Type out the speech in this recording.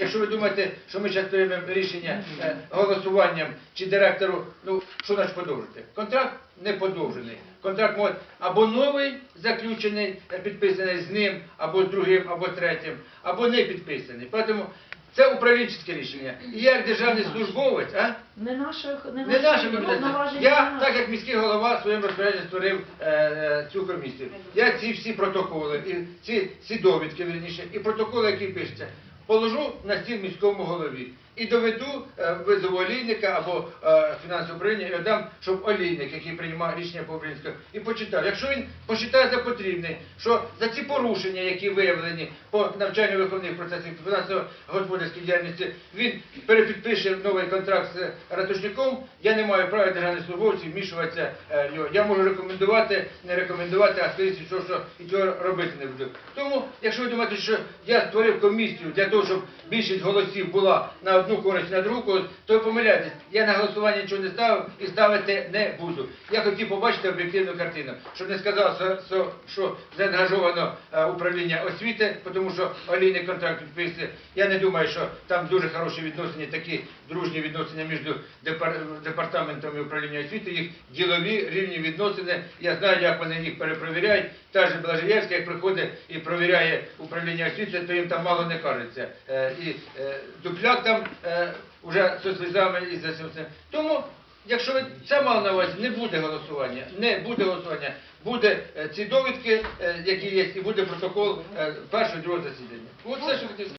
Якщо ви думаєте, що ми зараз приймемо рішення е, голосуванням чи директору, ну що значить подовжити? Контракт не подовжений. Контракт може або новий заключений, е, підписаний з ним, або з другим, або третім, або не підписаний. Тому це управлінське рішення. І я як державний службовець, а? Не наших, не Не наше наших комітет. Я, не так як міський голова своїм розпорядженням створив е, е, цю комісію. Я ці всі протоколи, і ці, ці довідки, верніше, і протоколи, які пишуться, положу на стіл міському голові. І доведу е, визову олійника або е, фінансове управління і віддам, щоб олійник, який приймав рішення по Українському, і почитав. Якщо він почитає за потрібне, що за ці порушення, які виявлені по навчально-виховних процесах фінансово-господарській діяльності, він перепідпише новий контракт з ратушником, я не маю права державних службовців вмішуватися е. Я можу рекомендувати, не рекомендувати, а сказати, що, що і цього робити не буду. Тому, якщо ви думаєте, що я створив комісію для того, щоб більшість голосів була на одну користь, на другу то помиляєтесь. Я на голосування нічого не ставив і ставити не буду. Я хотів побачити об'єктивну картину, щоб не сказав, що, заангажовано е, управління освіти, тому що олійний контракт підписує. Я не думаю, що там дуже хороші відносини, такі дружні відносини між депар- департаментом і управлінням освіти, їх ділові рівні відносини. Я знаю, як вони їх перепровіряють. Та ж Блажеєвська, як приходить і провіряє управління освіти, то їм там мало не кажеться. Е, І е, дупляк там е, вже соцвізами і за цим. Тому, якщо ви це мали на увазі, не буде голосування. Не буде голосування. Буде е, ці довідки, е, які є, і буде протокол е, першого і другого засідання. От все, що хотів. сказати.